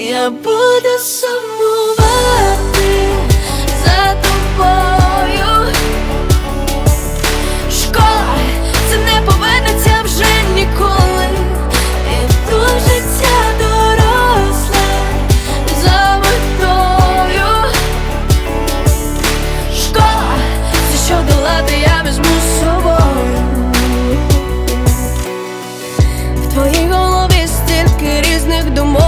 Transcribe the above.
Я буду сумувати за тобою. Школа це не повернеться вже ніколи. І життя доросле за метою. Школа, це що долати я візьму з собою. В твоїй голові стільки різних думок,